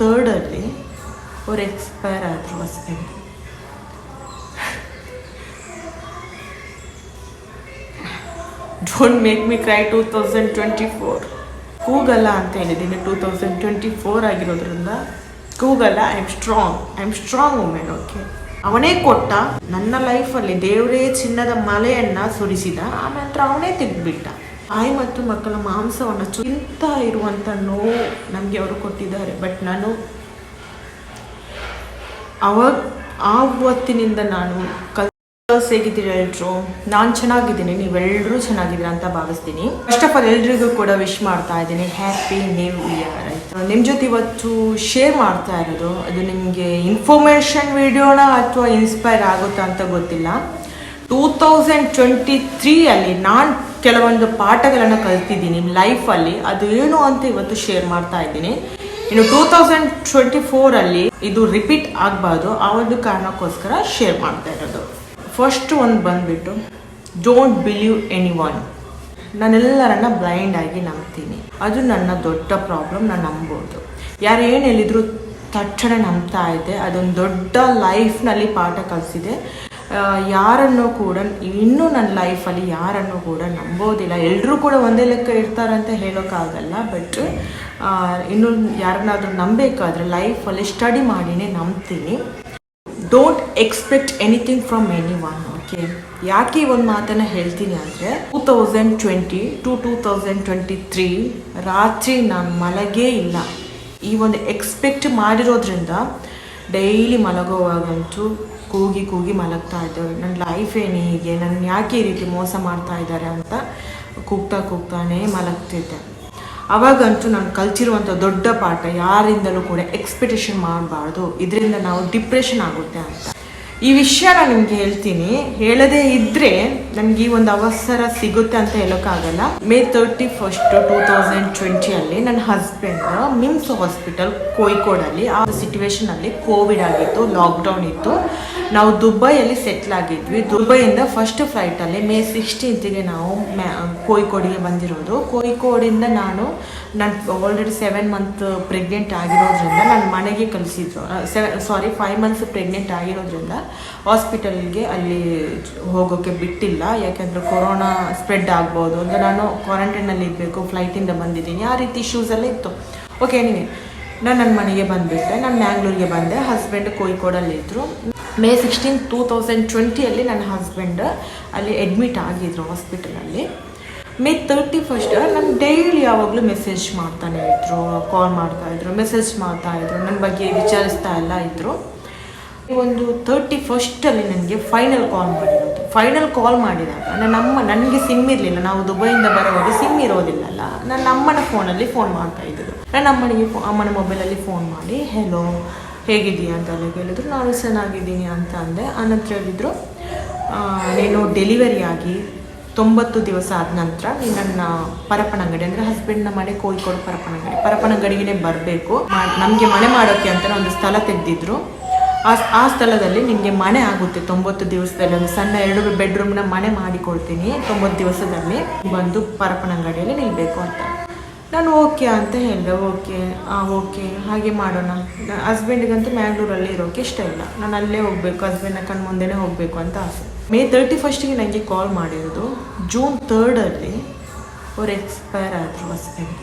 ತರ್ಡಲ್ಲಿ ಅವ್ರು ಎಕ್ಸ್ಪೈರ್ ಆದರು husband don't make me cry two thousand twenty four ಕೂಗಲ್ಲ ಅಂತ ಹೇಳಿದ್ದೀನಿ ಟೂ ತೌಸಂಡ್ ಟ್ವೆಂಟಿ ಫೋರ್ ಆಗಿರೋದ್ರಿಂದ ಕೂಗಲ್ಲ I am strong I am strong women okay ಅವನೇ ಕೊಟ್ಟ ನನ್ನ ಲೈಫಲ್ಲಿ ದೇವರೇ ಚಿನ್ನದ ಮಲೆಯನ್ನು ಸುರಿಸಿದ. ಆನಂತರ ಅವನೇ ತೆಗೆದ್ಬಿಟ್ಟ ತಾಯಿ ಮತ್ತು ಮಕ್ಕಳ ಮಾಂಸವನ್ನು ಚಿಂತ ಇರುವಂಥ ನೋವು ನಮಗೆ ಅವರು ಕೊಟ್ಟಿದ್ದಾರೆ. ಬಟ್ ನಾನು ಅವಾಗ ಆ ಹೊತ್ತಿನಿಂದ ನಾನು ಕಲ್ಸ್ ಹೇಗಿದ್ದೀರಾ ಎಲ್ರು? ನಾನು ಚೆನ್ನಾಗಿದ್ದೀನಿ ನೀವೆಲ್ಲರೂ ಚೆನ್ನಾಗಿದ್ದೀರಾ ಅಂತ ಭಾವಿಸ್ತೀನಿ. ಫಸ್ಟ್ ಆಫ್ ಆಲ್ ಎಲ್ರಿಗೂ ಕೂಡ ವಿಶ್ ಮಾಡ್ತಾ ಇದ್ದೀನಿ. ಹ್ಯಾಪಿ ನ್ಯೂ ಇಯರ್ ಆಯ್ತು? ನಿಮ್ಮ ಜೊತೆ ಇವತ್ತು ಶೇರ್ ಮಾಡ್ತಾ ಇರೋದು, ಅದು ನಿಮಗೆ ಇನ್ಫಾರ್ಮೇಷನ್ ವಿಡಿಯೋನ ಅಥವಾ ಇನ್ಸ್ಪೈರ್ ಆಗುತ್ತಾ ಅಂತ ಗೊತ್ತಿಲ್ಲ. ಟೂ ತೌಸಂಡ್ ಟ್ವೆಂಟಿ ತ್ರೀಯಲ್ಲಿ ನಾನು ಕೆಲವೊಂದು ಪಾಠಗಳನ್ನು ಕಲ್ತಿದ್ದೀನಿ ಲೈಫಲ್ಲಿ ಅದು ಏನು ಅಂತ ಇವತ್ತು ಶೇರ್ ಮಾಡ್ತಾ ಇದ್ದೀನಿ. ಇನ್ನು ಟೂ ತೌಸಂಡ್ ಟ್ವೆಂಟಿ ಫೋರಲ್ಲಿ ಇದು ರಿಪೀಟ್ ಆಗಬಾರ್ದು. ಆ ಒಂದು ಕಾರಣಕ್ಕೋಸ್ಕರ ಶೇರ್ ಮಾಡ್ತಾ ಇರೋದು. ಫಸ್ಟ್ ಒಂದು ಬಂದುಬಿಟ್ಟು ಡೋಂಟ್ ಬಿಲೀವ್ ಎನಿ ಒನ್ ನಾನೆಲ್ಲರನ್ನ ಬ್ಲೈಂಡ್ ಆಗಿ ನಂಬ್ತೀನಿ. ಅದು ನನ್ನ ದೊಡ್ಡ ಪ್ರಾಬ್ಲಮ್ ನಾನು ನಂಬೋದು ಯಾರು ಏನು ಹೇಳಿದ್ರು ತಕ್ಷಣ ನಂಬ್ತಾ ಇದೆ ಅದೊಂದು ದೊಡ್ಡ ಲೈಫ್ನಲ್ಲಿ ಪಾಠ ಕಲಿಸಿದೆ. ಯಾರನ್ನು ಕೂಡ ಇನ್ನೂ ನನ್ನ ಲೈಫಲ್ಲಿ ಯಾರನ್ನು ಕೂಡ ನಂಬೋದಿಲ್ಲ. ಎಲ್ಲರೂ ಕೂಡ ಒಂದೇ ಲೆಕ್ಕ ಇರ್ತಾರಂತ ಹೇಳೋಕ್ಕಾಗಲ್ಲ ಬಟ್ ಇನ್ನು ಯಾರನ್ನಾದರೂ ನಂಬೇಕಾದ್ರೆ ಲೈಫಲ್ಲಿ ಸ್ಟಡಿ ಮಾಡಿನೇ ನಂಬ್ತೀನಿ. Don't expect anything from anyone okay ಯಾಕೆ ಈ ಒಂದು ಮಾತನ್ನು ಹೇಳ್ತೀನಿ ಅಂದರೆ two thousand twenty two two thousand twenty three ರಾತ್ರಿ ನಾನು ಮಲಗೇ ಇಲ್ಲ. ಈ ಒಂದು ಎಕ್ಸ್ಪೆಕ್ಟ್ ಮಾಡಿರೋದ್ರಿಂದ ಡೈಲಿ ಮಲಗೋವಾಗಂತೂ ಕೂಗಿ ಕೂಗಿ ಮಲಗ್ತಾ ಇದ್ದೆ ನನ್ನ ಲೈಫ್ ಏನು ಹೀಗೆ ನನ್ನ ಯಾಕೆ ಈ ರೀತಿ ಮೋಸ ಮಾಡ್ತಾ ಇದ್ದಾರೆ ಅಂತ ಕೂಗ್ತಾ ಕೂಗ್ತಾನೆ ಮಲಗ್ತಿದ್ದೆ. ಅವಾಗಂತೂ ನಾನು ಕಲ್ತಿರುವಂಥ ದೊಡ್ಡ ಪಾಠ ಯಾರಿಂದಲೂ ಕೂಡ ಎಕ್ಸ್ಪೆಕ್ಟೇಷನ್ ಮಾಡಬಾರ್ದು. ಇದರಿಂದ ನಾವು ಡಿಪ್ರೆಷನ್ ಆಗುತ್ತೆ ಅಂತ. ಈ ವಿಷಯ ನಾನು ನಿಮ್ಗೆ ಹೇಳ್ತೀನಿ. ಹೇಳದೇ ಇದ್ರೆ ನನಗೆ ಈ ಒಂದು ಅವಸರ ಸಿಗುತ್ತೆ ಅಂತ ಹೇಳೋಕ್ಕಾಗಲ್ಲ. May thirty first two thousand ಟ್ವೆಂಟಿಯಲ್ಲಿ ನನ್ನ ಹಸ್ಬೆಂಡ್ ಮಿಮ್ಸ್ ಹಾಸ್ಪಿಟಲ್ ಕೋಯಿಕೋಡಲ್ಲಿ ಆ ಸಿಚುವೇಶನ್ ಅಲ್ಲಿ ಕೋವಿಡ್ ಆಗಿತ್ತು ಲಾಕ್ಡೌನ್ ಇತ್ತು. ನಾವು ದುಬೈಯಲ್ಲಿ ಸೆಟ್ಲ್ ಆಗಿದ್ವಿ. ದುಬೈಯಿಂದ ಫಸ್ಟ್ ಫ್ಲೈಟಲ್ಲಿ ಮೇ ಸಿಕ್ಸ್ಟೀನ್ತ್ಗೆ ನಾವು ಮ್ಯಾ ಕೋಯಿಕೋಡಿಗೆ ಬಂದಿರೋದು. ಕೋಯಿಕೋಡಿಂದ ನಾನು ನಾನು ಆಲ್ರೆಡಿ ಸೆವೆನ್ ಮಂತ್ ಪ್ರೆಗ್ನೆಂಟ್ ಆಗಿರೋದ್ರಿಂದ ನನ್ನ ಮನೆಗೆ ಕಲಿಸಿದ್ರು ಸಾರಿ ಫೈವ್ ಮಂತ್ಸ್ ಪ್ರೆಗ್ನೆಂಟ್ ಆಗಿರೋದ್ರಿಂದ ಹಾಸ್ಪಿಟಲ್ಗೆ ಅಲ್ಲಿ ಹೋಗೋಕ್ಕೆ ಬಿಟ್ಟಿಲ್ಲ. ಯಾಕೆಂದರೆ ಕೊರೋನಾ ಸ್ಪ್ರೆಡ್ ಆಗ್ಬೋದು ಅಂದರೆ ನಾನು ಕ್ವಾರಂಟೈನಲ್ಲಿ ಇರಬೇಕು, ಫ್ಲೈಟಿಂದ ಬಂದಿದ್ದೀನಿ. ಆ ರೀತಿ ಇಶ್ಯೂಸ್ ಎಲ್ಲ ಇತ್ತು. ಓಕೆ ನೀವೇ ನಾನು ನನ್ನ ಮನೆಗೆ ಬಂದುಬಿಟ್ಟೆ. ನಾನು ಮ್ಯಾಂಗ್ಳೂರಿಗೆ ಬಂದೆ. ಹಸ್ಬೆಂಡ್ ಕೋಯಿಕೋಡಲ್ಲಿ ಇದ್ದರು ಮೇ ಸಿಕ್ಸ್ಟೀನ್ ಟೂ ತೌಸಂಡ್ ಟ್ವೆಂಟಿಯಲ್ಲಿ ನನ್ನ ಹಸ್ಬೆಂಡ್ ಅಲ್ಲಿ ಅಡ್ಮಿಟ್ ಆಗಿದ್ರು ಹಾಸ್ಪಿಟಲಲ್ಲಿ ಮೇ ತರ್ಟಿ ಫಸ್ಟ್ ನಾನು ಡೈಲಿ ಯಾವಾಗಲೂ ಮೆಸೇಜ್ ಮಾಡ್ತಾನೆ ಇದ್ದರು ಕಾಲ್ ಮಾಡ್ತಾಯಿದ್ರು ಮೆಸೇಜ್ ಮಾಡ್ತಾಯಿದ್ರು ನನ್ನ ಬಗ್ಗೆ ವಿಚಾರಿಸ್ತಾ ಎಲ್ಲ ಇದ್ರು. ಒಂದು ತರ್ಟಿ ಫಸ್ಟಲ್ಲಿ ನನಗೆ ಫೈನಲ್ ಕಾಲ್ ಮಾಡಿರೋದು. ಫೈನಲ್ ಕಾಲ್ ಮಾಡಿದಾಗ ನನ್ನ ಅಮ್ಮ ನನಗೆ ಸಿಮ್ ಇರಲಿಲ್ಲ. ನಾವು ದುಬೈಯಿಂದ ಬರೋವಾಗ ಸಿಮ್ ಇರೋದಿಲ್ಲಲ್ಲ. ನನ್ನ ಅಮ್ಮನ ಫೋನಲ್ಲಿ ಫೋನ್ ಮಾಡ್ತಾ ಇದ್ದರು ನನ್ನ ಅಮ್ಮನಿಗೆ ಅಮ್ಮನ ಮೊಬೈಲಲ್ಲಿ ಫೋನ್ ಮಾಡಿ ಹೆಲೋ ಹೇಗಿದ್ದೀಯಾ? ಅಂತ ಎಲ್ಲ ಕೇಳಿದ್ರು. ನಾನು ಚೆನ್ನಾಗಿದ್ದೀನಿ ಅಂತ ಅಂದೆ. ಆನಂತರ ಹೇಳಿದರು ನೀನು ಡೆಲಿವರಿ ಆಗಿ ತೊಂಬತ್ತು ದಿವಸ ಆದ ನಂತರ ನೀನು ನನ್ನ ಪರಪನಂಗಡಿ, ಅಂದರೆ ಹಸ್ಬೆಂಡ್ನ ಮನೆ ಕೋಯಿಕೋಡು ಪರಪನಂಗಡಿ, ಪರಪನಂಗಡಿಗೆ ಬರಬೇಕು. ನಮಗೆ ಮನೆ ಮಾಡೋಕ್ಕೆ ಅಂತ ಒಂದು ಸ್ಥಳ ತೆಗೆದಿದ್ರು. ಆ ಆ ಸ್ಥಳದಲ್ಲಿ ನಿಮಗೆ ಮನೆ ಆಗುತ್ತೆ ತೊಂಬತ್ತು ದಿವಸದಲ್ಲಿ. ಒಂದು ಸಣ್ಣ ಎರಡು ಬೆಡ್ರೂಮ್ನ ಮನೆ ಮಾಡಿಕೊಡ್ತೀನಿ ತೊಂಬತ್ತು ದಿವಸದಲ್ಲಿ. ಬಂದು ಪರಪನಂಗಡಿಯಲ್ಲಿ ನಿಲ್ಲಬೇಕು ಅಂತ. ನಾನು ಓಕೆ ಅಂತ ಹೇಳಿದೆ ಓಕೆ ಹಾಂ ಓಕೆ ಹಾಗೆ ಮಾಡೋಣ. ಹಸ್ಬೆಂಡಿಗಂತೂ ಮ್ಯಾಂಗ್ಳೂರಲ್ಲಿ ಇರೋಕೆ ಇಷ್ಟ ಇಲ್ಲ. ನಾನು ಅಲ್ಲೇ ಹೋಗಬೇಕು ಹಸ್ಬೆಂಡ್ನ ಕಣ್ಣು ಮುಂದೆನೇ ಹೋಗಬೇಕು ಅಂತ ಆಸೆ. ಮೇ ತರ್ಟಿ ಫಸ್ಟಿಗೆ ನನಗೆ ಕಾಲ್ ಮಾಡಿರೋದು. ಜೂನ್ ತರ್ಡಲ್ಲಿ ಅವ್ರು ಎಕ್ಸ್ಪೈರ್ ಆದರು husband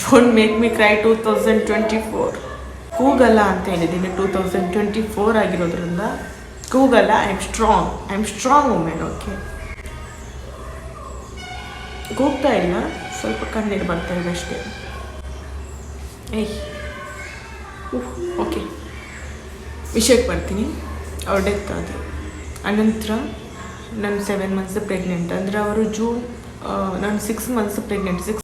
don't make me cry two thousand twenty four ಕೂಗಲ್ಲ ಅಂತ ಹೇಳಿದ್ದೀನಿ. ಟೂ ತೌಸಂಡ್ ಟ್ವೆಂಟಿ ಫೋರ್ ಆಗಿರೋದ್ರಿಂದ ಕೂಗಲ್ಲ. I am strong I am strong women okay ಕೂಗ್ತಾ ಇಲ್ಲ. ಸ್ವಲ್ಪ ಕಣ್ಣೀರು ಬರ್ತಾ ಇದೆ ಅಷ್ಟೇ. ಏಯ್. ಓಕೆ ವಿಷಯಕ್ಕೆ ಬರ್ತೀನಿ. ಅವ್ರ ಡೆತ್ ಆದರು. ಅನಂತರ ನಾನು ಸೆವೆನ್ ಮಂತ್ಸ್ ಪ್ರೆಗ್ನೆಂಟ್ ಅಂದರೆ ಅವರು ಜೂನ್ ನಾನು six months pregnant six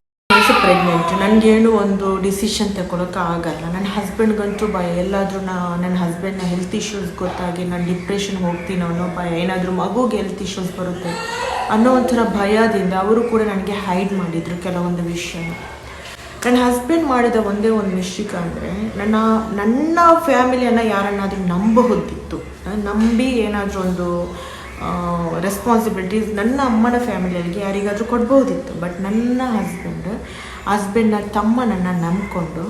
pregnant ನನಗೇನು ಒಂದು ಡಿಸಿಷನ್ ತಗೊಳಕ್ಕೆ ಆಗಲ್ಲ. ನನ್ನ ಹಸ್ಬೆಂಡ್ಗಂತೂ ಭಯ. ಎಲ್ಲಾದರೂ ನಾ ನನ್ನ ಹಸ್ಬೆಂಡ್ನ ಹೆಲ್ತ್ ಇಶ್ಯೂಸ್ ಗೊತ್ತಾಗಿ ನಾನು ಡಿಪ್ರೆಷನ್ ಹೋಗ್ತೀನಿ ಅನ್ನೋ ಭಯ. ಏನಾದರೂ ಮಗುಗೆ ಹೆಲ್ತ್ ಇಶ್ಯೂಸ್ ಬರುತ್ತೆ ಅನ್ನೋ ಒಂಥರ ಭಯದಿಂದ ಅವರು ಕೂಡ ನನಗೆ ಹೈಡ್ ಮಾಡಿದರು ಕೆಲವೊಂದು ವಿಷಯ ನನ್ನ ಹಸ್ಬೆಂಡ್ ಮಾಡಿದ ಒಂದೇ ಒಂದು ಮಿಸ್ಟೇಕ್ ಅಂದರೆ ನನ್ನ ನನ್ನ ಫ್ಯಾಮಿಲಿಯನ್ನು ಯಾರನ್ನಾದರೂ ನಂಬಬಹುದಿತ್ತು. ನಂಬಿ ಏನಾದರೂ ಒಂದು ರೆಸ್ಪಾನ್ಸಿಬಿಲಿಟೀಸ್ ನನ್ನ ಅಮ್ಮನ ಫ್ಯಾಮಿಲಿಯವರಿಗೆ ಯಾರಿಗಾದರೂ ಕೊಡ್ಬೋದಿತ್ತು. ಬಟ್ ನನ್ನ ಹಸ್ಬೆಂಡ್ ಹಸ್ಬೆಂಡ್ನ ತಮ್ಮನನ್ನು ನಂಬಿಕೊಂಡು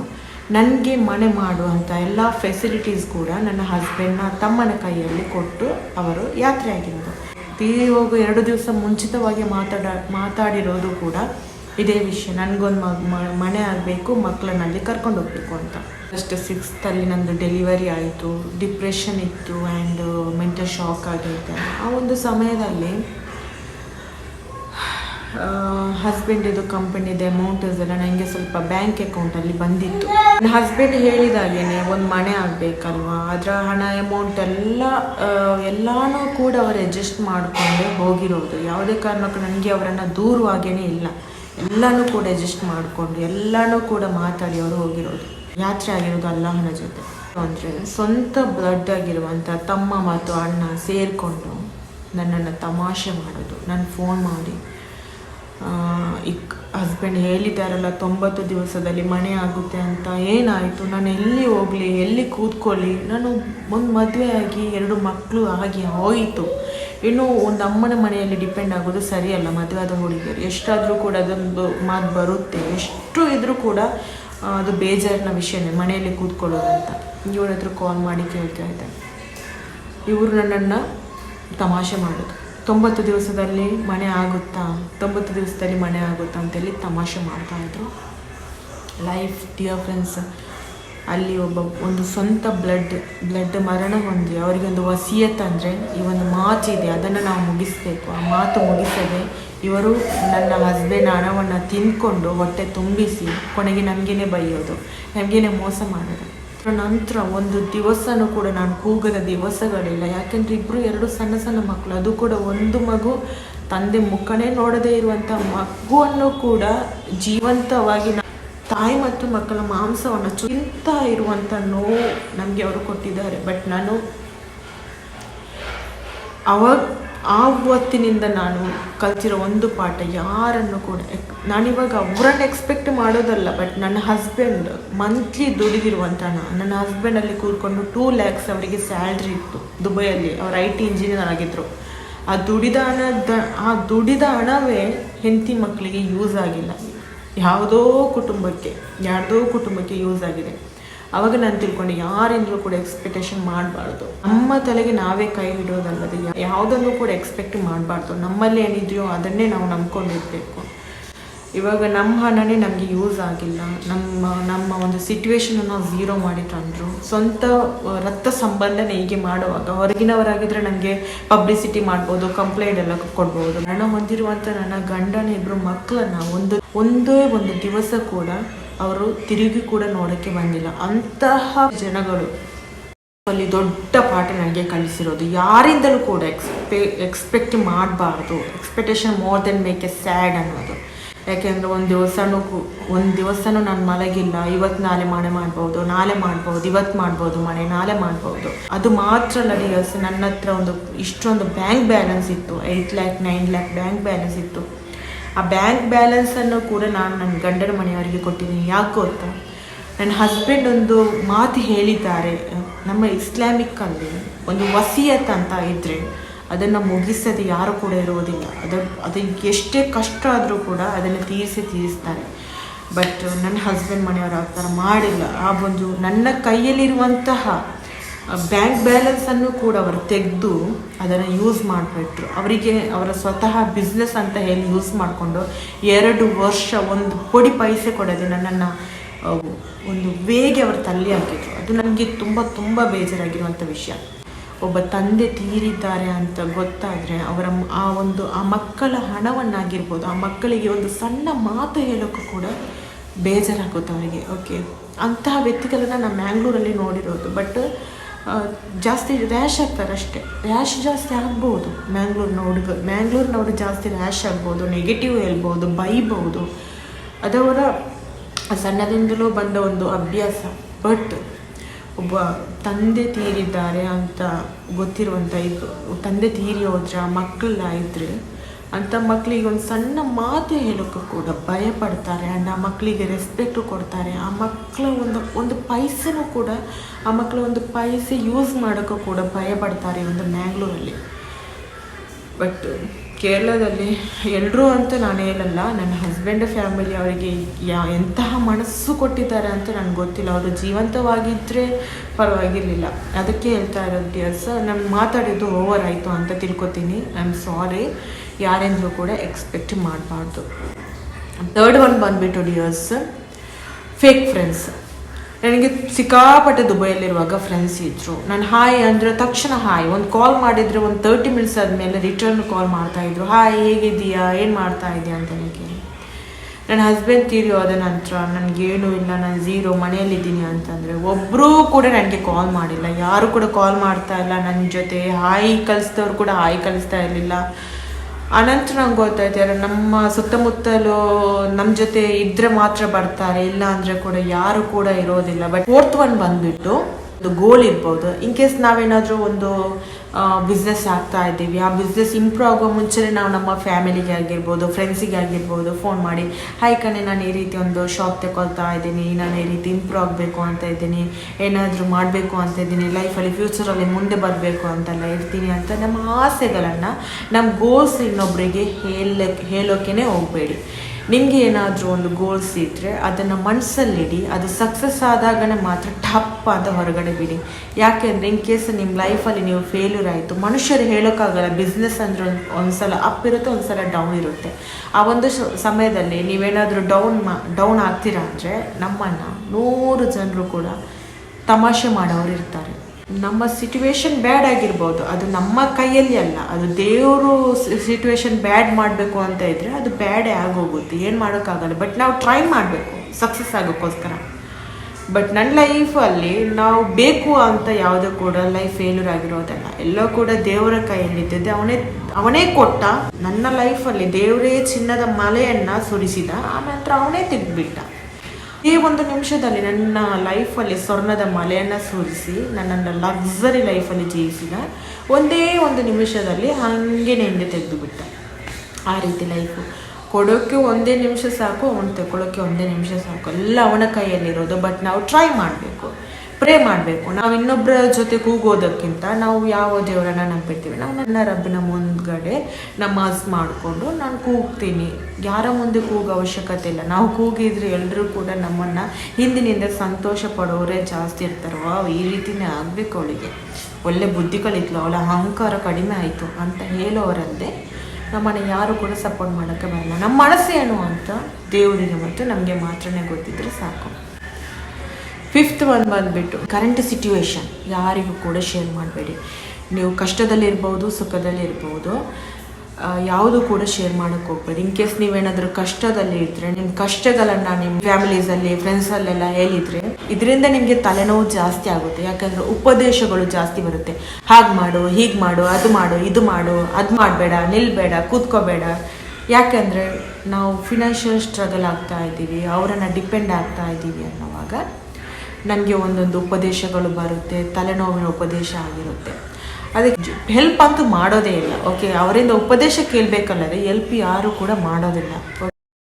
ನನಗೆ ಮನೆ ಮಾಡುವಂಥ ಎಲ್ಲ ಫೆಸಿಲಿಟೀಸ್ ಕೂಡ ನನ್ನ ಹಸ್ಬೆಂಡ್ನ ತಮ್ಮನ ಕೈಯಲ್ಲಿ ಕೊಟ್ಟು ಅವರು ಯಾತ್ರೆ ಆಗಿರೋದು ತೀರಿ ಹೋಗೋ ಎರಡು ದಿವಸ ಮುಂಚಿತವಾಗಿ ಮಾತಾಡ, ಮಾತಾಡಿರೋದು ಕೂಡ ಇದೇ ವಿಷಯ. ನನಗೊಂದು ಮನೆ ಆಗಬೇಕು ಮಕ್ಕಳನ್ನ ಅಲ್ಲಿ ಕರ್ಕೊಂಡು ಹೋಗ್ಬೇಕು ಅಂತ. ಅಷ್ಟು ಸಿಕ್ಸ್ತಲ್ಲಿ ನಂದು ಡೆಲಿವರಿ ಆಯಿತು ಡಿಪ್ರೆಷನ್ ಇತ್ತು ಆ್ಯಂಡ್ ಮೆಂಟಲ್ ಶಾಕ್ ಆಗೈತೆ ಆ ಒಂದು ಸಮಯದಲ್ಲಿ ಇದು ಕಂಪನಿದು ಅಮೌಂಟ್ ಎಲ್ಲ ನನಗೆ ಸ್ವಲ್ಪ ಬ್ಯಾಂಕ್ ಅಕೌಂಟಲ್ಲಿ ಬಂದಿತ್ತು. ನನ್ನ ಹಸ್ಬೆಂಡ್ ಹೇಳಿದಾಗೇನೆ, ಒಂದು ಮನೆ ಆಗಬೇಕಲ್ವಾ? ಅದರ ಹಣ ಅಮೌಂಟ್ ಎಲ್ಲ ಎಲ್ಲನೂ ಎಲ್ಲಾನು ಕೂಡ ಅವರು ಅಡ್ಜಸ್ಟ್ ಮಾಡಿಕೊಂಡು ಹೋಗಿರೋದು. ಯಾವುದೇ ಕಾರಣಕ್ಕೂ ನನಗೆ ಅವರನ್ನು ದೂರವಾಗೇ ಇಲ್ಲ. ಎಲ್ಲನೂ ಕೂಡ ಅಡ್ಜಸ್ಟ್ ಮಾಡಿಕೊಂಡು, ಎಲ್ಲನೂ ಕೂಡ ಮಾತಾಡಿ ಅವರು ಹೋಗಿರೋದು. ಯಾತ್ರೆ ಆಗಿರೋದು ಅಲ್ಲಾಹನ ಜೊತೆ. ಅಂದರೆ ಸ್ವಂತ ಬ್ಲಡ್ ಆಗಿರುವಂಥ ತಮ್ಮ ಮತ್ತು ಅಣ್ಣ ಸೇರಿಕೊಂಡು ನನ್ನನ್ನು ತಮಾಷೆ ಮಾಡೋದು, ನಾನು ಫೋನ್ ಮಾಡಿ. ಇಕ್ ಹಸ್ಬೆಂಡ್ ಹೇಳಿದ್ದಾರಲ್ಲ, ತೊಂಬತ್ತು ದಿವಸದಲ್ಲಿ ಮನೆ ಆಗುತ್ತೆ ಅಂತ ಏನಾಯಿತು? ನಾನು ಎಲ್ಲಿ ಹೋಗಲಿ, ಎಲ್ಲಿ ಕೂತ್ಕೊಳ್ಳಿ? ನಾನು ಒಂದು ಮದುವೆ ಆಗಿ ಎರಡು ಮಕ್ಕಳು ಆಗಿ ಹೋಯಿತು. ಇನ್ನು ಒಂದು ಅಮ್ಮನ ಮನೆಯಲ್ಲಿ ಡಿಪೆಂಡ್ ಆಗೋದು ಸರಿಯಲ್ಲ ಮದುವೆ ಆದ ಹುಡುಗಿಯರು. ಎಷ್ಟಾದರೂ ಕೂಡ ಅದೊಂದು ಮಾತು ಬರುತ್ತೆ. ಎಷ್ಟು ಇದ್ರೂ ಕೂಡ ಅದು ಬೇಜಾರಿನ ವಿಷಯನೇ ಮನೆಯಲ್ಲಿ ಕೂತ್ಕೊಳ್ಳೋದು ಅಂತ. ಇವ್ರ ಹತ್ರ ಕಾಲ್ ಮಾಡಿ ಕೇಳ್ತಾ ಇದ್ದೆ. ಇವರು ನನ್ನನ್ನು ತಮಾಷೆ ಮಾಡೋದು. ತೊಂಬತ್ತು ದಿವಸದಲ್ಲಿ ಮನೆ ಆಗುತ್ತಾ, ತೊಂಬತ್ತು ದಿವಸದಲ್ಲಿ ಮನೆ ಆಗುತ್ತಾ ಅಂತೇಳಿ ತಮಾಷೆ ಮಾಡ್ತಾಯಿದ್ರು ಲೈಫ್ ಡಿಯರ್ ಫ್ರೆಂಡ್ಸ್ ಅಲ್ಲಿ ಒಬ್ಬ ಒಂದು ಸ್ವಂತ ಬ್ಲಡ್ ಬ್ಲಡ್ ಮರಣ ಹೊಂದಿ ಅವರಿಗೆ ಒಂದು ವಸಿಯತ್ ಅಂದರೆ ಈ ಒಂದು ಮಾತಿದೆ ಅದನ್ನು ನಾವು ಮುಗಿಸ್ಬೇಕು. ಆ ಮಾತು ಮುಗಿಸದೆ ಇವರು ನನ್ನ ಹಸ್ಬೆಂಡ್ ಹಣವನ್ನು ತಿಂದ್ಕೊಂಡು ಹೊಟ್ಟೆ ತುಂಬಿಸಿ ಕೊನೆಗೆ ನಮಗೇನೆ ಬೈಯೋದು, ನಮಗೇನೆ ಮೋಸ ಮಾಡೋದು. ನಂತರ ಒಂದು ದಿವಸನೂ ಕೂಡ ನಾನು ಕೂಗದ ದಿವಸಗಳಿಲ್ಲ. ಯಾಕೆಂದರೆ ಇಬ್ಬರು ಎರಡು ಸಣ್ಣ ಸಣ್ಣ ಮಕ್ಕಳು ಅದು ಕೂಡ ಒಂದು ಮಗು ತಂದೆ ಮುಖನೇ ನೋಡದೇ ಇರುವಂಥ ಮಗುವನ್ನು ಕೂಡ ಜೀವಂತವಾಗಿ ತಾಯಿ ಮತ್ತು ಮಕ್ಕಳ ಮಾಂಸವನ್ನು ಚಿಂತ ಇರುವಂಥ ನೋವು ನಮಗೆ ಅವರು ಕೊಟ್ಟಿದ್ದಾರೆ. ಬಟ್ ನಾನು ಅವಾಗ ಆ ಹೊತ್ತಿನಿಂದ ನಾನು ಕಲ್ತಿರೋ ಒಂದು ಪಾಠ ಯಾರನ್ನು ಕೂಡ ನಾನಿವಾಗ ಅವರನ್ನು ಎಕ್ಸ್ಪೆಕ್ಟ್ ಮಾಡೋದಲ್ಲ ಬಟ್ ನನ್ನ ಹಸ್ಬೆಂಡ್ ಮಂತ್ಲಿ ದುಡಿದಿರುವಂಥ ನನ್ನ ಹಸ್ಬೆಂಡಲ್ಲಿ ಕೂರ್ಕೊಂಡು ಟೂ ಲ್ಯಾಕ್ಸ್ ಅವರಿಗೆ ಸ್ಯಾಲ್ರಿ ಇತ್ತು ದುಬೈಯಲ್ಲಿ. ಅವ್ರು ಐ ಟಿ ಇಂಜಿನಿಯರ್ ಆಗಿದ್ದರು ಆ ದುಡಿದ ಹಣದ ಆ ದುಡಿದ ಹಣವೇ ಹೆಂಡತಿ ಮಕ್ಕಳಿಗೆ ಯೂಸ್ ಆಗಿಲ್ಲ. ಯಾವುದೋ ಕುಟುಂಬಕ್ಕೆ, ಯಾರ್ದೋ ಕುಟುಂಬಕ್ಕೆ ಯೂಸ್ ಆಗಿದೆ. ಅವಾಗ ನಾನು ತಿಳ್ಕೊಂಡು ಯಾರಿಂದಲೂ ಕೂಡ ಎಕ್ಸ್ಪೆಕ್ಟೇಷನ್ ಮಾಡಬಾರ್ದು. ನಮ್ಮ ತಲೆಗೆ ನಾವೇ ಕೈ ಇಡೋದಲ್ಲದೆ ಯಾವುದನ್ನು ಕೂಡ ಎಕ್ಸ್ಪೆಕ್ಟ್ ಮಾಡಬಾರ್ದು. ನಮ್ಮಲ್ಲಿ ಏನಿದೆಯೋ ಅದನ್ನೇ ನಾವು ನಂಬ್ಕೊಂಡಿರ್ಬೇಕು. ಇವಾಗ ನಮ್ಮ ಹಣನೇ ನಮಗೆ ಯೂಸ್ ಆಗಿಲ್ಲ. ನಮ್ಮ ನಮ್ಮ ಒಂದು ಸಿಚುವೇಶನ್ ನಾವು ಝೀರೋ ಮಾಡಿ ತಂದರು. ಸ್ವಂತ ರಕ್ತ ಸಂಬಂಧನ ಹೀಗೆ ಮಾಡುವಾಗ ಹೊರಗಿನವರಾಗಿದ್ದರೆ ನನಗೆ ಪಬ್ಲಿಸಿಟಿ ಮಾಡ್ಬೋದು ಕಂಪ್ಲೇಂಟ್ ಎಲ್ಲ ಕೊಡ್ಬೋದು. ಹಣ ಹೊಂದಿರುವಂಥ ನನ್ನ ಗಂಡನ ಇಬ್ಬರು ಮಕ್ಕಳನ್ನ ಒಂದು, ಒಂದೇ ಒಂದು ದಿವಸ ಕೂಡ ಅವರು ತಿರುಗಿ ಕೂಡ ನೋಡೋಕ್ಕೆ ಬಂದಿಲ್ಲ. ಅಂತಹ ಜನಗಳು ಅಲ್ಲಿ ದೊಡ್ಡ ಪಾಠ ನನಗೆ ಕಲಿಸಿರೋದು. ಯಾರಿಂದಲೂ ಕೂಡ ಎಕ್ಸ್ಪೆ ಎಕ್ಸ್ಪೆಕ್ಟ್ ಮಾಡಬಾರ್ದು. Expectation more than make a sad ಅನ್ನೋದು. ಯಾಕೆಂದರೆ ಒಂದು ದಿವಸನೂ ಒಂದು ದಿವಸನೂ ನಾನು ಮಲಗಿಲ್ಲ. ಇವತ್ತು ನಾಳೆ ಮನೆ ಮಾಡ್ಬೋದು ನಾಳೆ ಮಾಡ್ಬೋದು, ಇವತ್ತು ಮಾಡ್ಬೋದು ಮನೆ ನಾಳೆ ಮಾಡ್ಬೋದು. ಅದು ಮಾತ್ರ ಅಲ್ಲ ಡಿಯರ್ಸ್ ನನ್ನ ಹತ್ರ ಒಂದು ಇಷ್ಟೊಂದು ಬ್ಯಾಂಕ್ ಬ್ಯಾಲೆನ್ಸ್ ಇತ್ತು. Eight lakh, nine lakh bank balance ಇತ್ತು. ಆ ಬ್ಯಾಂಕ್ ಬ್ಯಾಲೆನ್ಸನ್ನು ಕೂಡ ನಾನು ನನ್ನ ಗಂಡನ ಮನೆಯವರಿಗೆ ಕೊಟ್ಟಿದ್ದೀನಿ. ಯಾಕೋ ಅಂತ ನನ್ನ ಹಸ್ಬೆಂಡ್ ಒಂದು ಮಾತು ಹೇಳಿದ್ದಾರೆ. ನಮ್ಮ ಇಸ್ಲಾಮಿಕ್ಕಲ್ಲಿ ಒಂದು ವಸಿಯತ್ ಅಂತ ಇದ್ದರೆ ಅದನ್ನು ಮುಗಿಸದೆ ಯಾರು ಕೂಡ ಇರುವುದಿಲ್ಲ. ಅದು ಅದು ಎಷ್ಟೇ ಕಷ್ಟ ಆದರೂ ಕೂಡ ಅದನ್ನು ತೀರಿಸಿ ತೀರಿಸ್ತಾರೆ. ಬಟ್ ನನ್ನ ಹಸ್ಬೆಂಡ್ ಮನೆಯವರು ಆ ಥರ ಮಾಡಿಲ್ಲ. ಆ ಒಂದು ನನ್ನ ಕೈಯಲ್ಲಿರುವಂತಹ ಬ್ಯಾಂಕ್ ಬ್ಯಾಲೆನ್ಸನ್ನು ಕೂಡ ಅವರು ತೆಗೆದು ಅದನ್ನು ಯೂಸ್ ಮಾಡಿಬಿಟ್ರು. ಅವರಿಗೆ, ಅವರ ಸ್ವತಃ ಬಿಸ್ನೆಸ್ ಅಂತ ಹೇಳಿ ಯೂಸ್ ಮಾಡಿಕೊಂಡು ಎರಡು ವರ್ಷ ಒಂದು ಪೊಡಿ ಪೈಸೆ ಕೊಡೋದು ನನ್ನನ್ನು ಒಂದು ವೇಗೆ ಅವರು ತಲ್ಲಿ ಹಾಕಿದ್ರು. ಅದು ನನಗೆ ತುಂಬ ತುಂಬ ಬೇಜಾರಾಗಿರುವಂಥ ವಿಷಯ. ಒಬ್ಬ ತಂದೆ ತೀರಿದ್ದಾರೆ ಅಂತ ಗೊತ್ತಾದರೆ ಅವರ ಆ ಒಂದು, ಆ ಮಕ್ಕಳ ಹಣವನ್ನಾಗಿರ್ಬೋದು, ಆ ಮಕ್ಕಳಿಗೆ ಒಂದು ಸಣ್ಣ ಮಾತು ಹೇಳೋಕ್ಕೂ ಕೂಡ ಬೇಜಾರಾಗುತ್ತೆ ಅವರಿಗೆ. ಓಕೆ ಅಂತಹ ವ್ಯಕ್ತಿಗಳನ್ನ ನಾನು ಮ್ಯಾಂಗ್ಳೂರಲ್ಲಿ ನೋಡಿರೋದು. ಬಟ್ ಜಾಸ್ತಿ ರ್ಯಾಶ್ ಆಗ್ತಾರೆ ಅಷ್ಟೇ. ರ್ಯಾಶ್ ಜಾಸ್ತಿ ಆಗ್ಬೋದು ಮ್ಯಾಂಗ್ಳೂರಿನ ಹುಡುಗ ಮ್ಯಾಂಗ್ಳೂರಿನವರು ಜಾಸ್ತಿ ರ್ಯಾಶ್ ಆಗ್ಬೋದು ನೆಗೆಟಿವ್ ಹೇಳ್ಬೋದು, ಬೈಬೋದು. ಅದವರ ಸಣ್ಣದಿಂದಲೂ ಬಂದ ಒಂದು ಅಭ್ಯಾಸ. ಬಟ್ ಒಬ್ಬ ತಂದೆ ತೀರಿದ್ದಾರೆ ಅಂತ ಗೊತ್ತಿರುವಂಥ ಇದು ತಂದೆ ತೀರಿ ಹೋದ್ರೆ ಆ ಮಕ್ಕಳ ಇದ್ರೆ ಅಂಥ ಮಕ್ಕಳಿಗೆ ಒಂದು ಸಣ್ಣ ಮಾತು ಹೇಳೋಕ್ಕೂ ಕೂಡ ಭಯ ಪಡ್ತಾರೆ ಆ್ಯಂಡ್ ಆ ಮಕ್ಕಳಿಗೆ ರೆಸ್ಪೆಕ್ಟು ಕೊಡ್ತಾರೆ. ಆ ಮಕ್ಕಳ ಒಂದು ಒಂದು ಪೈಸೆನೂ ಕೂಡ, ಆ ಮಕ್ಕಳ ಒಂದು ಪೈಸೆ ಯೂಸ್ ಮಾಡೋಕ್ಕೂ ಕೂಡ ಭಯ ಪಡ್ತಾರೆ ಒಂದು ಮ್ಯಾಂಗ್ಳೂರಲ್ಲಿ. ಬಟ್ ಕೇರಳದಲ್ಲಿ ಎಲ್ಲರೂ ಅಂತ ನಾನು ಹೇಳಲ್ಲ, ನನ್ನ ಹಸ್ಬೆಂಡ್ ಫ್ಯಾಮಿಲಿ ಅವರಿಗೆ ಯಾ, ಎಂತಹ ಮನಸ್ಸು ಕೊಟ್ಟಿದ್ದಾರೆ ಅಂತ ನನಗೆ ಗೊತ್ತಿಲ್ಲ. ಅವರು ಜೀವಂತವಾಗಿದ್ದರೆ ಪರವಾಗಿರಲಿಲ್ಲ. ಅದಕ್ಕೆ ಹೇಳ್ತಾ ಇರೋದು ಡಿಯರ್ಸ್ ನಾನು ಮಾತಾಡಿದ್ದು ಓವರ್ ಆಯಿತು ಅಂತ ತಿಳ್ಕೊತೀನಿ. ಐ ಆಮ್ ಸಾರಿ ಯಾರೆಂದರೂ ಕೂಡ ಎಕ್ಸ್ಪೆಕ್ಟ್ ಮಾಡಬಾರ್ದು. ಥರ್ಡ್ ಒನ್ ಬಂದುಬಿಟ್ಟು ಡಿಯರ್ಸ್ ಫೇಕ್ ಫ್ರೆಂಡ್ಸ್ ನನಗೆ ಸಿಕ್ಕಾಪಟ್ಟೆ ದುಬೈಯಲ್ಲಿರುವಾಗ ಫ್ರೆಂಡ್ಸ್ ಇದ್ದರು ನಾನು ಹಾಯ್ ಅಂದರೆ ತಕ್ಷಣ ಹಾಯ್ ಒಂದು ಕಾಲ್ ಮಾಡಿದರೆ ಒಂದು ತರ್ಟಿ ಮಿನಿಟ್ಸ್ ಆದಮೇಲೆ ರಿಟರ್ನ್ ಕಾಲ್ ಮಾಡ್ತಾಯಿದ್ರು ಹಾಯ್ ಹೇಗಿದ್ದೀಯಾ? ಏನು ಮಾಡ್ತಾ ಇದೆಯಾ ಅಂತ ನನಗೆ ನನ್ನ ಹಸ್ಬೆಂಡ್ ತೀರಿ ಹೋದ ನಂತರ ನನಗೇನು ಇಲ್ಲ, ನಾನು ಝೀರೋ ಮನೆಯಲ್ಲಿದ್ದೀನಿ ಅಂತಂದರೆ ಒಬ್ಬರೂ ಕೂಡ ನನಗೆ ಕಾಲ್ ಮಾಡಿಲ್ಲ. ಯಾರು ಕೂಡ ಕಾಲ್ ಮಾಡ್ತಾ ಇಲ್ಲ. ನನ್ನ ಜೊತೆ ಹಾಯ್ ಕಲಿಸ್ದವ್ರು ಕೂಡ ಹಾಯ್ ಕಲಿಸ್ತಾ ಇರಲಿಲ್ಲ. ಅನಂತರ ನಂಗೆ ಗೊತ್ತಾಯ್ತು ಯಾರು ನಮ್ಮ ಸುತ್ತಮುತ್ತಲು ನಮ್ಮ ಜೊತೆ ಇದ್ರೆ ಮಾತ್ರ ಬರ್ತಾರೆ, ಇಲ್ಲ ಅಂದರೆ ಕೂಡ ಯಾರು ಕೂಡ ಇರೋದಿಲ್ಲ. ಬಟ್ ಫೋರ್ತ್ ಒನ್ ಬಂದ್ಬಿಟ್ಟು ಒಂದು ಗೋಲ್ ಇರ್ಬೋದು. ಇನ್ ಕೇಸ್ ನಾವೇನಾದರೂ ಒಂದು ಬಿಸ್ನೆಸ್ ಆಗ್ತಾ ಇದ್ದೀವಿ, ಆ ಬಿಸ್ನೆಸ್ ಇಂಪ್ರೂವ್ ಆಗೋ ಮುಂಚೆನೇ ನಾವು ನಮ್ಮ ಫ್ಯಾಮಿಲಿಗೆ ಆಗಿರ್ಬೋದು ಫ್ರೆಂಡ್ಸಿಗೆ ಆಗಿರ್ಬೋದು ಫೋನ್ ಮಾಡಿ ಹಾಯ್ ಕಣೆ, ನಾನು ಈ ರೀತಿ ಒಂದು ಶಾಪ್ ತಗೊಳ್ತಾ ಇದ್ದೀನಿ, ನಾನು ಈ ರೀತಿ ಇಂಪ್ರೂವ್ ಆಗಬೇಕು ಅಂತ ಇದ್ದೀನಿ, ಏನಾದರೂ ಮಾಡಬೇಕು ಅಂತ ಇದ್ದೀನಿ ಲೈಫಲ್ಲಿ ಫ್ಯೂಚರಲ್ಲಿ ಮುಂದೆ ಬರಬೇಕು ಅಂತೆಲ್ಲ ಇರ್ತೀನಿ ಅಂತ ನಮ್ಮ ಆಸೆಗಳನ್ನು, ನಮ್ಮ ಗೋಲ್ಸ್ ಇನ್ನೊಬ್ಬರಿಗೆ ಹೇಳಕ್ಕೆ ಹೇಳೋಕೆ ಹೋಗಬೇಡಿ. ನಿಮಗೆ ಏನಾದರೂ ಒಂದು ಗೋಲ್ಸ್ ಇದ್ದರೆ ಅದನ್ನು ಮನಸ್ಸಲ್ಲಿಡಿ ಅದು ಸಕ್ಸಸ್ ಆದಾಗನೇ ಮಾತ್ರ ಟಪ್ ಅಂತ ಹೊರಗಡೆ ಬಿಡಿ. ಯಾಕೆಂದರೆ ಇನ್ ಕೇಸ್ ನಿಮ್ಮ ಲೈಫಲ್ಲಿ ನೀವು ಫೇಲ್ಯೂರ್ ಆಯಿತು, ಮನುಷ್ಯರು ಹೇಳೋಕ್ಕಾಗಲ್ಲ ಬಿಸ್ನೆಸ್ ಅಂದರೆ ಒಂದು ಸಲ ಅಪ್ ಇರುತ್ತೆ, ಒಂದ್ಸಲ ಡೌನ್ ಇರುತ್ತೆ. ಆ ಒಂದು ಸಮಯದಲ್ಲಿ ನೀವೇನಾದರೂ ಡೌನ್ ಮಾ ಡೌನ್ ಆಗ್ತೀರಾ ಅಂದರೆ ನಮ್ಮನ್ನು ನೂರು ಜನರು ಕೂಡ ತಮಾಷೆ ಮಾಡೋರು ಇರ್ತಾರೆ. ನಮ್ಮ ಸಿಚುವೇಶನ್ ಬ್ಯಾಡ್ ಆಗಿರ್ಬೋದು. ಅದು ನಮ್ಮ ಕೈಯಲ್ಲಿ ಅಲ್ಲ, ಅದು ದೇವರು ಸಿಚುವೇಶನ್ ಬ್ಯಾಡ್ ಮಾಡಬೇಕು ಅಂತ ಇದ್ದರೆ ಅದು ಬ್ಯಾಡೇ ಆಗೋಗುತ್ತೆ. ಏನು ಮಾಡೋಕ್ಕಾಗಲ್ಲ. ಬಟ್ ನಾವು ಟ್ರೈ ಮಾಡಬೇಕು ಸಕ್ಸಸ್ ಆಗೋಕ್ಕೋಸ್ಕರ. ಬಟ್ ನನ್ನ ಲೈಫಲ್ಲಿ ನಾವು ಬೇಕು ಅಂತ ಯಾವುದೂ ಕೂಡ ಲೈಫ್ ಫೇಲ್ಯೂರ್ ಆಗಿರೋದಲ್ಲ, ಎಲ್ಲ ಕೂಡ ದೇವರ ಕೈಯಲ್ಲಿದ್ದದ್ದು ಅವನೇ ಅವನೇ ಕೊಟ್ಟ ನನ್ನ ಲೈಫಲ್ಲಿ ದೇವರೇ ಚಿನ್ನದ ಮಲೆಯನ್ನು ಸುರಿಸಿದ ಆನಂತರ ಅವನೇ ತೆಗೆದ್ಬಿಟ್ಟ. ಈ ಒಂದು ನಿಮಿಷದಲ್ಲಿ ನನ್ನ ಲೈಫಲ್ಲಿ ಸ್ವರ್ಣದ ಮಲೆಯನ್ನು ಸುರಿಸಿ, ನನ್ನನ್ನು ಲಕ್ಸರಿ ಲೈಫಲ್ಲಿ ಜೀವಿಸಿದ ಒಂದೇ ಒಂದು ನಿಮಿಷದಲ್ಲಿ ಹಾಗೆ ಹಿಂದೆ ತೆಗೆದು ಬಿಟ್ಟ ಆ ರೀತಿ ಲೈಫು ಕೊಡೋಕ್ಕೆ ಒಂದೇ ನಿಮಿಷ ಸಾಕು, ಅವನು ತಗೊಳ್ಳೋಕ್ಕೆ ಒಂದೇ ನಿಮಿಷ ಸಾಕು. ಎಲ್ಲ ಅವನ ಕೈಯಲ್ಲಿರೋದು ಬಟ್ ನಾವು ಟ್ರೈ ಮಾಡಬೇಕು. ಪ್ರೇ ಮಾಡಬೇಕು. ನಾವು ಇನ್ನೊಬ್ಬರ ಜೊತೆ ಕೂಗೋದಕ್ಕಿಂತ ನಾವು ಯಾವ ದೇವರನ್ನ ನಂಬಿರ್ತೀವಿ? ನಾವು ನನ್ನ ರಬ್ಬಿನ ಮುಂದ್ಗಡೆ ನಮಾಜ್ ಮಾಡಿಕೊಂಡು ನಾನು ಕೂಗ್ತೀನಿ. ಯಾರ ಮುಂದೆ ಕೂಗೋ ಅವಶ್ಯಕತೆ ಇಲ್ಲ. ನಾವು ಕೂಗಿದ್ರೆ ಎಲ್ಲರೂ ಕೂಡ ನಮ್ಮನ್ನು ಹಿಂದಿನಿಂದ ಸಂತೋಷ ಪಡೋರೇ ಜಾಸ್ತಿ ಇರ್ತಾರೋ. ಈ ರೀತಿನೇ ಆಗಬೇಕು ಅವಳಿಗೆ. ಒಳ್ಳೆ ಬುದ್ಧಿ ಕಲಿತ್ಲು ಅವಳ ಅಹಂಕಾರ ಕಡಿಮೆ ಆಯಿತು ಅಂತ ಹೇಳೋರಂದೇ ನಮ್ಮನ್ನು ಯಾರು ಕೂಡ ಸಪೋರ್ಟ್ ಮಾಡೋಕ್ಕೆ ಬರಲ್ಲ. ನಮ್ಮ ಮನಸ್ಸೇನು ಅಂತ ದೇವರಿಗೆ ಮತ್ತು ನಮಗೆ ಮಾತ್ರನೇ ಗೊತ್ತಿದ್ದರೆ ಸಾಕು. ಫಿಫ್ತ್ ಒನ್ ಬಂದುಬಿಟ್ಟು ಕರೆಂಟ್ ಸಿಟ್ಯುವೇಶನ್ ಯಾರಿಗೂ ಕೂಡ ಶೇರ್ ಮಾಡಬೇಡಿ. ನೀವು ಕಷ್ಟದಲ್ಲಿರ್ಬೋದು, ಸುಖದಲ್ಲಿರ್ಬೋದು ಯಾವುದು ಕೂಡ ಶೇರ್ ಮಾಡೋಕ್ಕೆ ಹೋಗ್ಬೇಡಿ. ಇನ್ ಕೇಸ್ ನೀವೇನಾದರೂ ಕಷ್ಟದಲ್ಲಿ ಇದ್ದರೆ ನಿಮ್ಮ ಕಷ್ಟಗಳನ್ನು ನಿಮ್ಮ ಫ್ಯಾಮಿಲೀಸಲ್ಲಿ ಫ್ರೆಂಡ್ಸಲ್ಲೆಲ್ಲ ಹೇಳಿದರೆ, ಇದರಿಂದ ನಿಮಗೆ ತಲೆನೋವು ಜಾಸ್ತಿ ಆಗುತ್ತೆ. ಯಾಕಂದರೆ ಉಪದೇಶಗಳು ಜಾಸ್ತಿ ಬರುತ್ತೆ. ಹಾಗೆ ಮಾಡು, ಹೀಗೆ ಮಾಡು, ಅದು ಮಾಡು, ಇದು ಮಾಡು, ಅದು ಮಾಡಬೇಡ, ನಿಲ್ಬೇಡ, ಕೂತ್ಕೋಬೇಡ. ಯಾಕೆಂದರೆ ನಾವು ಫಿನಾನ್ಷಿಯಲ್ ಸ್ಟ್ರಗಲ್ ಆಗ್ತಾ ಇದ್ದೀವಿ, ಅವರನ್ನು ಡಿಪೆಂಡ್ ಆಗ್ತಾ ಇದ್ದೀವಿ ಅನ್ನೋವಾಗ ನನಗೆ ಒಂದೊಂದು ಉಪದೇಶಗಳು ಬರುತ್ತೆ, ತಲೆನೋವಿನ ಉಪದೇಶ ಆಗಿರುತ್ತೆ. ಅದಕ್ಕೆ ಹೆಲ್ಪ್ ಅಂತೂ ಮಾಡೋದೇ ಇಲ್ಲ. ಓಕೆ ಅವರಿಂದ ಉಪದೇಶ ಕೇಳಬೇಕಲ್ಲದೆ ಹೆಲ್ಪ್ ಯಾರು ಕೂಡ ಮಾಡೋದಿಲ್ಲ.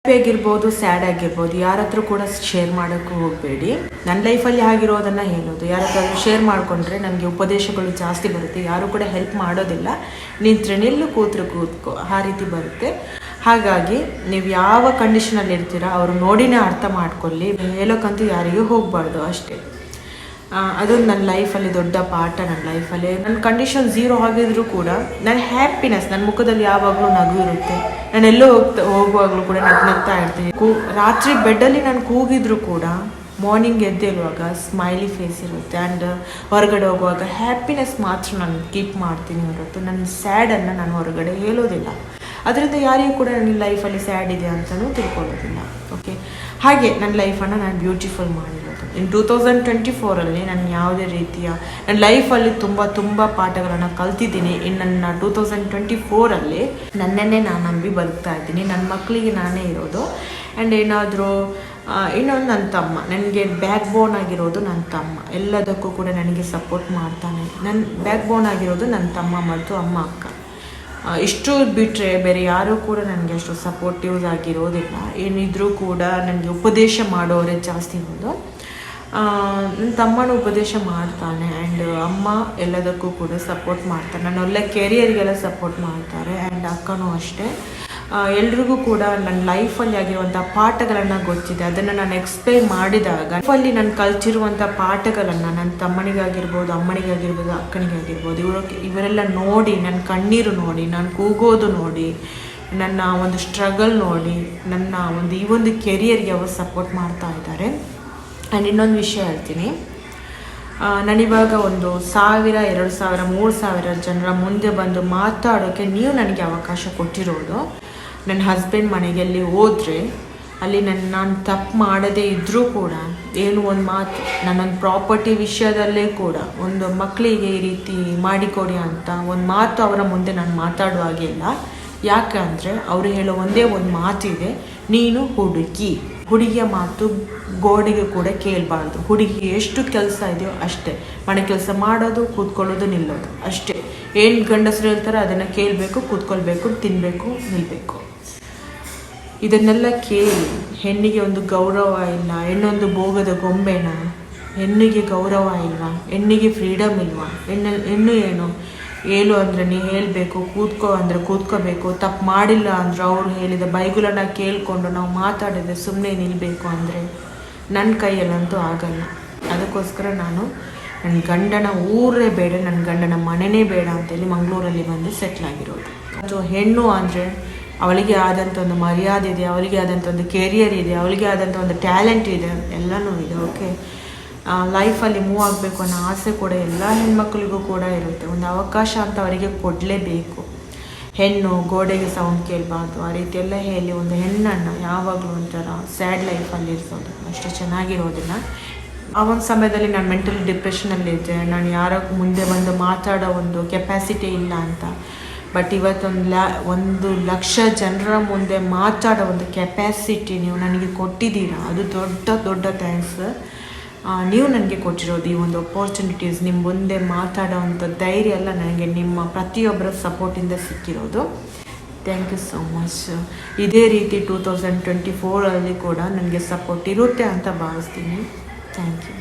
ಆಗಿರ್ಬೋದು ಸ್ಯಾಡ್ ಆಗಿರ್ಬೋದು ಯಾರ ಹತ್ರ ಕೂಡ ಶೇರ್ ಮಾಡೋಕ್ಕೂ ಹೋಗಬೇಡಿ. ನನ್ನ ಲೈಫಲ್ಲಿ ಆಗಿರೋದನ್ನು ಹೇಳೋದು. ಯಾರ ಹತ್ರ ಶೇರ್ ಮಾಡಿಕೊಂಡ್ರೆ ನನಗೆ ಉಪದೇಶಗಳು ಜಾಸ್ತಿ ಬರುತ್ತೆ. ಯಾರು ಕೂಡ ಹೆಲ್ಪ್ ಮಾಡೋದಿಲ್ಲ. ನಿಂತ್ರೆ ನಿಲ್ಲು, ಕೂತ್ರು ಕೂತ್ಕೋ. ಆ ರೀತಿ ಬರುತ್ತೆ. ಹಾಗಾಗಿ ನೀವು ಯಾವ ಕಂಡೀಷನಲ್ಲಿ ಇರ್ತೀರ ಅವರು ನೋಡಿನೇ ಅರ್ಥ ಮಾಡ್ಕೊಳ್ಳಿ. ಹೇಳೋಕ್ಕಂತೂ ಯಾರಿಗೂ ಹೋಗಬಾರ್ದು ಅಷ್ಟೇ. ಅದು ನನ್ನ ಲೈಫಲ್ಲಿ ದೊಡ್ಡ ಪಾಠ, ನನ್ನ ಲೈಫಲ್ಲಿ ನನ್ನ ಕಂಡೀಷನ್ ಝೀರೋ ಆಗಿದ್ರೂ ಕೂಡ ನನ್ನ ಹ್ಯಾಪಿನೆಸ್ ನನ್ನ ಮುಖದಲ್ಲಿ ಯಾವಾಗಲೂ ನಗು ಇರುತ್ತೆ. ನಾನು ಎಲ್ಲೋ ಹೋಗ್ತಾ, ಹೋಗುವಾಗಲೂ ಕೂಡ ನಗ್ ನಗ್ತಾ ಇರ್ತೀನಿ. ಕೂ, ರಾತ್ರಿ ಬೆಡ್ಡಲ್ಲಿ ನಾನು ಕೂಗಿದ್ರು ಕೂಡ ಮಾರ್ನಿಂಗ್ ಎದ್ದೇಳುವಾಗ ಸ್ಮೈಲಿ ಫೇಸ್ ಇರುತ್ತೆ ಆ್ಯಂಡ್ ಹೊರಗಡೆ ಹೋಗುವಾಗ ಹ್ಯಾಪಿನೆಸ್ ಮಾತ್ರ ನಾನು ಕೀಪ್ ಮಾಡ್ತೀನಿ ಹೊರತು. ನನ್ನ ಸ್ಯಾಡನ್ನು ನಾನು ಹೊರಗಡೆ ಹೇಳೋದಿಲ್ಲ. ಅದರಿಂದ ಯಾರಿಗೂ ಕೂಡ ನನ್ನ ಲೈಫಲ್ಲಿ ಸ್ಯಾಡ್ ಇದೆ ಅಂತಲೂ ತಿಳ್ಕೊಳ್ಳೋದಿಲ್ಲ. ಓಕೆ ಹಾಗೆ ನನ್ನ ಲೈಫನ್ನು ನಾನು ಬ್ಯೂಟಿಫುಲ್ ಮಾಡಿರೋದು. ಇನ್ನು ಟೂ ತೌಸಂಡ್ ಟ್ವೆಂಟಿ ಫೋರಲ್ಲಿ ನಾನು ಯಾವುದೇ ರೀತಿಯ, ನನ್ನ ಲೈಫಲ್ಲಿ ತುಂಬ ತುಂಬ ಪಾಠಗಳನ್ನು ಕಲ್ತಿದ್ದೀನಿ. ಇನ್ನು ನನ್ನ ಟೂ ತೌಸಂಡ್ ಟ್ವೆಂಟಿ ಫೋರಲ್ಲಿ ನನ್ನನ್ನೇ ನಾನು ನಂಬಿ ಬದುಕ್ತಾ ಇದ್ದೀನಿ. ನನ್ನ ಮಕ್ಕಳಿಗೆ ನಾನೇ ಇರೋದು. ಆ್ಯಂಡ್ ಏನಾದರೂ ಇನ್ನೊಂದು ನನ್ನ ತಮ್ಮ. ನನಗೆ ಬ್ಯಾಕ್ ಬೋನ್ ಆಗಿರೋದು ನನ್ನ ತಮ್ಮ. ಎಲ್ಲದಕ್ಕೂ ಕೂಡ ನನಗೆ ಸಪೋರ್ಟ್ ಮಾಡ್ತಾನೆ. ನನ್ನ ಬ್ಯಾಕ್ ಬೋನ್ ಆಗಿರೋದು ನನ್ನ ತಮ್ಮ ಮತ್ತು ಅಮ್ಮ, ಅಕ್ಕ. ಇಷ್ಟು ಬಿಟ್ಟರೆ ಬೇರೆ ಯಾರೂ ಕೂಡ ನನಗೆ ಅಷ್ಟು ಸಪೋರ್ಟಿವ್ ಆಗಿರೋದಿಲ್ಲ. ಏನಿದ್ರೂ ಕೂಡ ನನಗೆ ಉಪದೇಶ ಮಾಡೋರೇ ಜಾಸ್ತಿ ಒಂದು ನನ್ನ ತಮ್ಮನ ಉಪದೇಶ ಮಾಡ್ತಾನೆ ಆ್ಯಂಡ್ ಅಮ್ಮ ಎಲ್ಲದಕ್ಕೂ ಕೂಡ ಸಪೋರ್ಟ್ ಮಾಡ್ತಾರೆ. ನನ್ನ ಒಳ್ಳೆ ಕೆರಿಯರ್ಗೆಲ್ಲ ಸಪೋರ್ಟ್ ಮಾಡ್ತಾರೆ ಆ್ಯಂಡ್ ಅಕ್ಕನೂ ಅಷ್ಟೇ. ಎಲ್ರಿಗೂ ಕೂಡ ನನ್ನ ಲೈಫಲ್ಲಿ ಆಗಿರುವಂಥ ಪಾಠಗಳನ್ನು ಗೊತ್ತಿದೆ. ಅದನ್ನು ನಾನು ಎಕ್ಸ್ಪ್ಲೈನ್ ಮಾಡಿದಾಗ ಲೈಫಲ್ಲಿ ನಾನು ಕಲ್ತಿರುವಂಥ ಪಾಠಗಳನ್ನು ನನ್ನ ತಮ್ಮನಿಗಾಗಿರ್ಬೋದು, ಅಮ್ಮನಿಗಾಗಿರ್ಬೋದು, ಅಕ್ಕನಿಗಾಗಿರ್ಬೋದು, ಇವರು ಇವರೆಲ್ಲ ನೋಡಿ ನನ್ನ ಕಣ್ಣೀರು ನೋಡಿ, ನಾನು ಕೂಗೋದು ನೋಡಿ, ನನ್ನ ಒಂದು ಸ್ಟ್ರಗಲ್ ನೋಡಿ, ನನ್ನ ಒಂದು ಈ ಒಂದು ಕೆರಿಯರ್ಗೆ ಅವರು ಸಪೋರ್ಟ್ ಮಾಡ್ತಾ ಇದ್ದಾರೆ. ಆ್ಯಂಡ್ ಇನ್ನೊಂದು ವಿಷಯ ಹೇಳ್ತೀನಿ. ನಾನಿವಾಗ ಒಂದು ಸಾವಿರ, ಎರಡು ಸಾವಿರ, ಮೂರು ಸಾವಿರ ಜನರ ಮುಂದೆ ಬಂದು ಮಾತಾಡೋಕ್ಕೆ ನೀವು ನನಗೆ ಅವಕಾಶ ಕೊಟ್ಟಿರೋದು. ನನ್ನ ಹಸ್ಬೆಂಡ್ ಮನೆಗೆ ಅಲ್ಲಿ ಹೋದರೆ, ಅಲ್ಲಿ ನನ್ನ ನಾನು ತಪ್ಪು ಮಾಡದೇ ಇದ್ದರೂ ಕೂಡ, ಏನು ಒಂದು ಮಾತು ನನ್ನೊಂದು ಪ್ರಾಪರ್ಟಿ ವಿಷಯದಲ್ಲೇ ಕೂಡ, ಒಂದು ಮಕ್ಕಳಿಗೆ ಈ ರೀತಿ ಮಾಡಿಕೊಡಿ ಅಂತ ಒಂದು ಮಾತು ಅವರ ಮುಂದೆ ನಾನು ಮಾತಾಡುವಾಗಿಲ್ಲ ಯಾಕೆ ಅಂದರೆ, ಅವರು ಹೇಳೋ ಒಂದೇ ಒಂದು ಮಾತಿದೆ, ನೀನು ಹುಡುಗಿ. ಹುಡುಗಿಯ ಮಾತು ಗೋಡೆಗೆ ಕೂಡ ಕೇಳಬಾರ್ದು. ಹುಡುಗಿ ಎಷ್ಟು ಕೆಲಸ ಇದೆಯೋ ಅಷ್ಟೇ. ಮನೆ ಕೆಲಸ ಮಾಡೋದು, ಕೂತ್ಕೊಳ್ಳೋದು, ನಿಲ್ಲೋದು. ಅಷ್ಟೇ. ಏನು ಗಂಡಸರು ಹೇಳ್ತಾರೋ ಅದನ್ನು ಕೇಳಬೇಕು, ಕೂತ್ಕೊಳ್ಬೇಕು ತಿನ್ನಬೇಕು ನಿಲ್ಲಬೇಕು ಇದನ್ನೆಲ್ಲ ಕೇಳಿ ಹೆಣ್ಣಿಗೆ ಒಂದು ಗೌರವ ಇಲ್ಲ, ಹೆಣ್ಣೊಂದು ಭೋಗದ ಗೊಂಬೆನ? ಹೆಣ್ಣಿಗೆ ಗೌರವ ಇಲ್ವಾ ಹೆಣ್ಣಿಗೆ ಫ್ರೀಡಮ್ ಇಲ್ವಾ ಹೆಣ್ಣ, ಹೆಣ್ಣು ಏನು? ಏಳು ಅಂದರೆ ನೀ ಹೇಳಬೇಕು, ಕೂತ್ಕೋ ಅಂದರೆ ಕೂತ್ಕೋಬೇಕು, ತಪ್ಪು ಮಾಡಿಲ್ಲ ಅಂದ್ರೆ ಅವ್ರು ಹೇಳಿದ ಬೈಗುಲನ್ನ ಕೇಳಿಕೊಂಡು ನಾವು ಮಾತಾಡಿದ್ರೆ ಸುಮ್ಮನೆ ನಿಲ್ಲಬೇಕು ಅಂದರೆ ನನ್ನ ಕೈಯಲ್ಲಂತೂ ಆಗಲ್ಲ. ಅದಕ್ಕೋಸ್ಕರ ನಾನು ನನ್ನ ಗಂಡನ ಊರೇ ಬೇಡ ನನ್ನ ಗಂಡನ ಮನೆನೇ ಬೇಡ ಅಂತೇಳಿ ಮಂಗಳೂರಲ್ಲಿ ಬಂದು ಸೆಟ್ಲ್ ಆಗಿರೋದು. ಅದು ಹೆಣ್ಣು ಅಂದರೆ ಅವಳಿಗೆ ಆದಂಥ ಒಂದು ಮರ್ಯಾದೆ ಇದೆ, ಅವಳಿಗೆ ಆದಂಥ ಒಂದು ಕೆರಿಯರ್ ಇದೆ, ಅವಳಿಗೆ ಆದಂಥ ಒಂದು ಟ್ಯಾಲೆಂಟ್ ಇದೆ, ಎಲ್ಲನೂ ಇದೆ ಓಕೆ ಲೈಫಲ್ಲಿ ಮೂವ್ ಆಗಬೇಕು ಅನ್ನೋ ಆಸೆ ಕೂಡ ಎಲ್ಲ ಹೆಣ್ಮಕ್ಳಿಗೂ ಕೂಡ ಇರುತ್ತೆ. ಒಂದು ಅವಕಾಶ ಅಂತ ಅವರಿಗೆ ಕೊಡಲೇಬೇಕು. ಹೆಣ್ಣು ಗೋಡೆಗೆ ಸೌಂಡ್ ಕೇಳಬಾರ್ದು. ಆ ರೀತಿ ಎಲ್ಲ ಹೇಳಿ ಒಂದು ಹೆಣ್ಣನ್ನು ಯಾವಾಗಲೂ ಒಂಥರ ಸ್ಯಾಡ್ ಲೈಫಲ್ಲಿ ಇರಿಸೋದು. ಅಷ್ಟು ಚೆನ್ನಾಗಿರೋದಿಲ್ಲ. ಆ ಒಂದು ಸಮಯದಲ್ಲಿ ನಾನು ಮೆಂಟಲಿ ಡಿಪ್ರೆಷನಲ್ಲಿದ್ದೆ ನಾನು ಯಾರೋ ಮುಂದೆ ಬಂದು ಮಾತಾಡೋ ಒಂದು ಕೆಪ್ಯಾಸಿಟಿ ಇಲ್ಲ ಅಂತ. ಬಟ್ ಇವತ್ತೊಂದು ಲ್ಯಾ ಒಂದು ಲಕ್ಷ ಜನರ ಮುಂದೆ ಮಾತಾಡೋ ಒಂದು ಕೆಪ್ಯಾಸಿಟಿ ನೀವು ನನಗೆ ಕೊಟ್ಟಿದ್ದೀರಾ? ಅದು ದೊಡ್ಡ ದೊಡ್ಡ ಥ್ಯಾಂಕ್ಸ್ ನೀವು ನನಗೆ ಕೊಟ್ಟಿರೋದು ಈ ಒಂದು ಅಪೋರ್ಚುನಿಟೀಸ್ ನಿಮ್ಮ ಮುಂದೆ ಮಾತಾಡೋ ಅಂಥ ಧೈರ್ಯ ಎಲ್ಲ ನನಗೆ ನಿಮ್ಮ ಪ್ರತಿಯೊಬ್ಬರ ಸಪೋರ್ಟಿಂದ ಸಿಕ್ಕಿರೋದು. ಥ್ಯಾಂಕ್ ಯು ಸೋ ಮಚ್ ಇದೇ ರೀತಿ ಟೂ ತೌಸಂಡ್ ಟ್ವೆಂಟಿ ಫೋರಲ್ಲಿ ಕೂಡ ನನಗೆ ಸಪೋರ್ಟ್ ಇರುತ್ತೆ ಅಂತ ಭಾವಿಸ್ತೀನಿ. Thank you